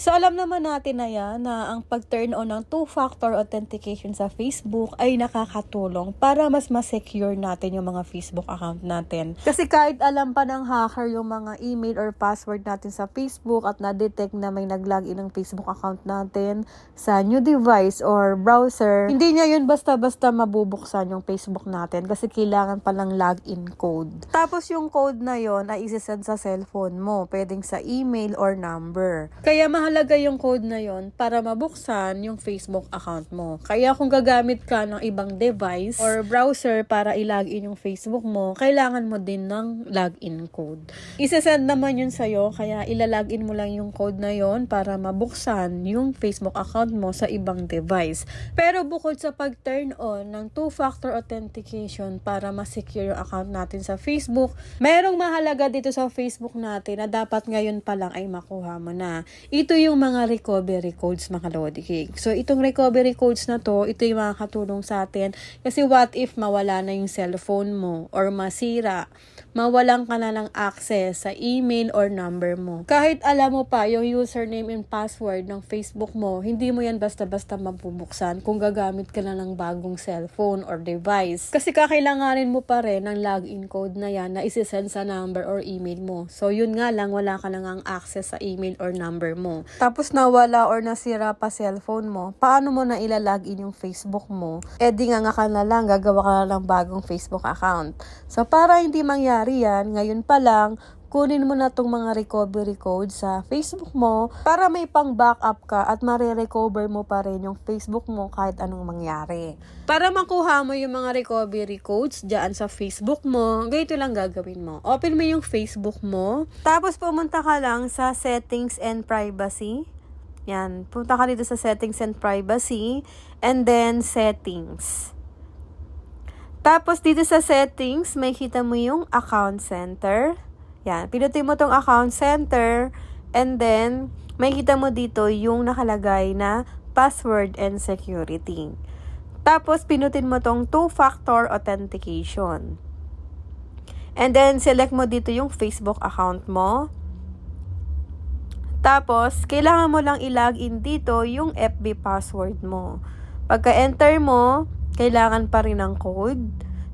So alam naman natin na yan na ang pag-turn on ng two-factor authentication sa Facebook ay nakakatulong para mas ma-secure natin yung mga Facebook account natin. Kasi kahit alam pa ng hacker yung mga email or password natin sa Facebook at na-detect na may nag-login ng Facebook account natin sa new device or browser, hindi niya yun basta-basta mabubuksan yung Facebook natin kasi kailangan palang login code. Tapos yung code na yon ay isesend sa cellphone mo, pwedeng sa email or number. Kaya mahalaga yung code na yon para mabuksan yung Facebook account mo. Kaya kung gagamit ka ng ibang device or browser para i-login yung Facebook mo, kailangan mo din ng login code. Isesend naman yun sa'yo, kaya ilalagin mo lang yung code na yon para mabuksan yung Facebook account mo sa ibang device. Pero bukod sa pag-turn on ng two-factor authentication para ma-secure yung account natin sa Facebook, merong mahalaga dito sa Facebook natin na dapat ngayon pa lang ay makuha mo na. Ito yung mga recovery codes mga Lodi King. So itong recovery codes na to, ito yung makakatulong sa atin kasi what if mawala na yung cellphone mo or masira, mawalan ka na ng access sa email or number mo. Kahit alam mo pa yung username and password ng Facebook mo, hindi mo yan basta-basta mabubuksan kung gagamit ka na ng bagong cellphone or device. Kasi kakailanganin mo pa rin ng login code na yan na isisend sa number or email mo. So yun nga lang, wala ka na ngang access sa email or number mo. Tapos nawala or nasira pa cellphone mo, paano mo na ilalagin yung Facebook mo? Eh di nga nga ka na lang, gagawa ka na ng bagong Facebook account. So para hindi mangyari yan, ngayon pa lang, kunin mo na tong mga recovery code sa Facebook mo para may pang backup ka at mare-recover mo pa rin yung Facebook mo kahit anong mangyari. Para makuha mo yung mga recovery codes dyan sa Facebook mo, ganito lang gagawin mo. Open mo yung Facebook mo, tapos pumunta ka lang sa settings and privacy. Yan, punta ka dito sa settings and privacy and then settings. Tapos dito sa settings, may kita mo yung account center. Yan, pinutin mo tong account center and then may kita mo dito yung nakalagay na password and security. Tapos pinutin mo tong two-factor authentication. And then select mo dito yung Facebook account mo. Tapos, kailangan mo lang i-login dito yung FB password mo. Pagka-enter mo, kailangan pa rin ng code.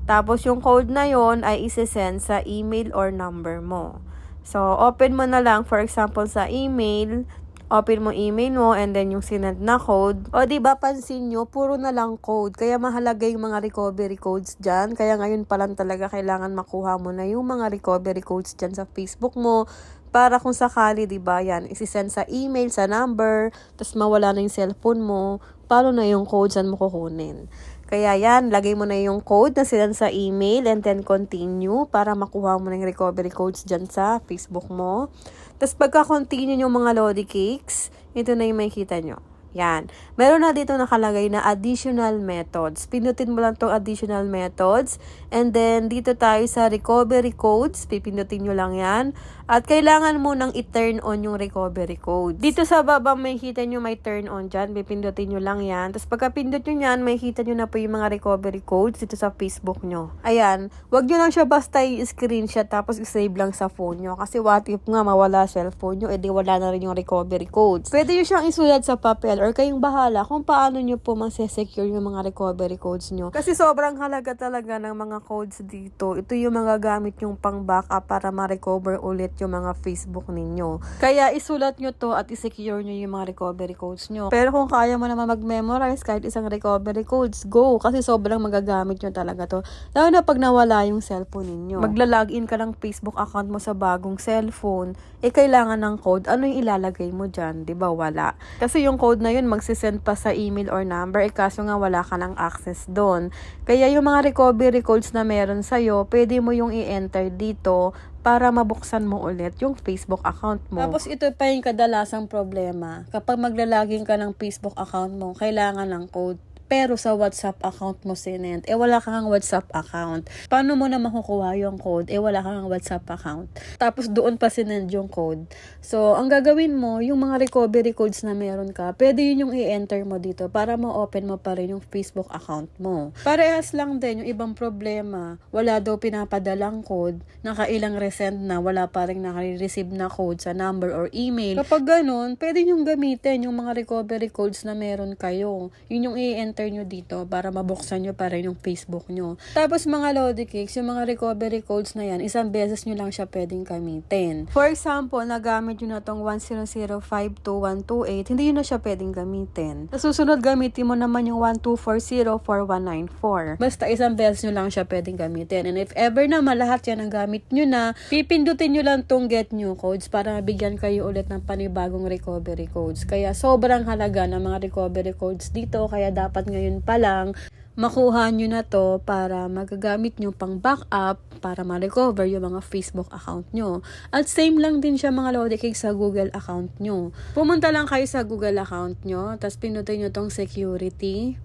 Tapos, yung code na yon ay isi-send sa email or number mo. So, open mo na lang, for example, sa email, open mo email mo and then yung sinend na code. O, di ba pansin nyo, puro na lang code. Kaya mahalaga yung mga recovery codes dyan. Kaya ngayon pa lang talaga kailangan makuha mo na yung mga recovery codes dyan sa Facebook mo para kung sakali, di ba, yan, isisend sa email, sa number, tapos mawala na yung cellphone mo, paano na yung code saan mo kukunin. Kaya yan, lagay mo na yung code na sila sa email and then continue para makuha mo yung recovery codes dyan sa Facebook mo. Tapos pagka-continue yung mga Lodi Cakes, ito na yung makikita nyo. Yan. Meron na dito nakalagay na additional methods. Pinutin mo lang tong additional methods. And then, dito tayo sa recovery codes. Pipindutin nyo lang yan. At kailangan mo nang i-turn on yung recovery code. Dito sa baba, may kita nyo may turn on dyan. Pipindutin nyo lang yan. Tapos pagka pindot nyo yan, may kita nyo na po yung mga recovery codes dito sa Facebook nyo. Ayan. Huwag nyo lang siya basta i-screenshot tapos i-save lang sa phone nyo. Kasi what if nga mawala cellphone nyo, edi wala na rin yung recovery codes. Pwede nyo siyang isulat sa papel or kayong bahala kung paano nyo po masesecure yung mga recovery codes nyo. Kasi sobrang halaga talaga ng mga codes dito. Ito yung mga gamit yung pang backup para ma-recover ulit yung mga Facebook ninyo. Kaya isulat nyo to at i-secure nyo yung mga recovery codes nyo. Pero kung kaya mo naman mag-memorize kahit isang recovery codes, go! Kasi sobrang magagamit nyo talaga to. Lalo na pag nawala yung cellphone ninyo. Magla-login ka ng Facebook account mo sa bagong cellphone, eh kailangan ng code. Ano yung ilalagay mo dyan? ba Wala. Kasi yung code na yun, magsisend pa sa email or number, eh kaso nga wala ka ng access doon. Kaya yung mga recovery codes na meron sa'yo, pwede mo yung i-enter dito para mabuksan mo ulit yung Facebook account mo. Tapos ito pa yung kadalasang problema. Kapag maglalagin ka ng Facebook account mo, kailangan ng code pero sa WhatsApp account mo sinend. Eh wala kang WhatsApp account. Paano mo na makukuha yung code? Eh wala kang WhatsApp account. Tapos doon pa sinend yung code. So, ang gagawin mo, yung mga recovery codes na meron ka, pwede yun yung i-enter mo dito para ma-open mo pa rin yung Facebook account mo. Parehas lang din yung ibang problema. Wala daw pinapadalang code, nakailang resend na, wala pa rin naka-receive na code sa number or email. Kapag ganun, pwede nyo gamitin yung mga recovery codes na meron kayo. Yun yung i-enter nyo dito para mabuksan nyo pa rin yung Facebook nyo. Tapos mga Lodi Cakes, yung mga recovery codes na yan, isang beses nyo lang siya pwedeng gamitin. For example, nagamit nyo na tong 100522128, hindi nyo na siya pwedeng gamitin. Sa susunod, gamitin mo naman yung 124041994. Basta isang beses nyo lang siya pwedeng gamitin. And if ever na malahat yan ang gamit nyo na, pipindutin nyo lang tong get new codes para mabigyan kayo ulit ng panibagong recovery codes. Kaya sobrang halaga ng mga recovery codes dito. Kaya ngayon pa lang, makuha nyo na to para magagamit nyo pang backup para ma-recover yung mga Facebook account nyo. At same lang din siya mga Lodi Cake sa Google account nyo. Pumunta lang kayo sa Google account nyo, tapos pinutin nyo tong security.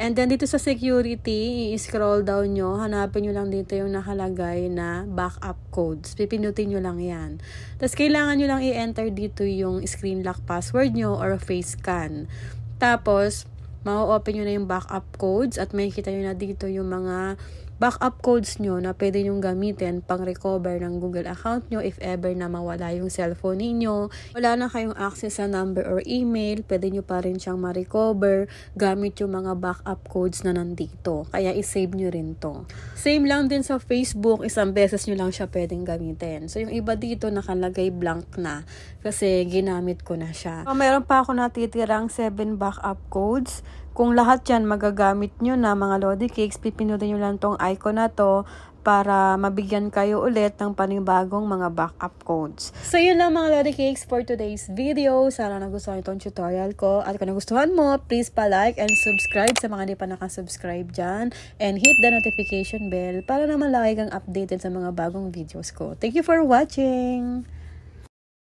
And then dito sa security, i-scroll down nyo, hanapin nyo lang dito yung nakalagay na backup codes. Pipinutin nyo lang yan. Tapos kailangan nyo lang i-enter dito yung screen lock password nyo or face scan. Tapos, ma-open nyo na yung backup codes at makikita nyo na dito yung mga backup codes nyo na pwede nyong gamitin pang recover ng Google account nyo if ever na mawala yung cellphone ninyo. Wala na kayong access sa number or email, pwede nyo pa rin siyang ma-recover gamit yung mga backup codes na nandito. Kaya isave nyo rin to. Same lang din sa Facebook, isang beses nyo lang siya pwedeng gamitin. So yung iba dito nakalagay blank na kasi ginamit ko na siya. So, meron pa ako natitirang 7 backup codes. Kung lahat yan magagamit nyo na mga Lodi Cakes, pipinutin nyo lang tong icon na to para mabigyan kayo ulit ng panibagong mga backup codes. So yun lang mga Lodi Cakes for today's video. Sana nagustuhan itong tutorial ko. At kung nagustuhan mo, please pa-like and subscribe sa mga hindi pa nakasubscribe dyan. And hit the notification bell para naman lagi kang updated sa mga bagong videos ko. Thank you for watching!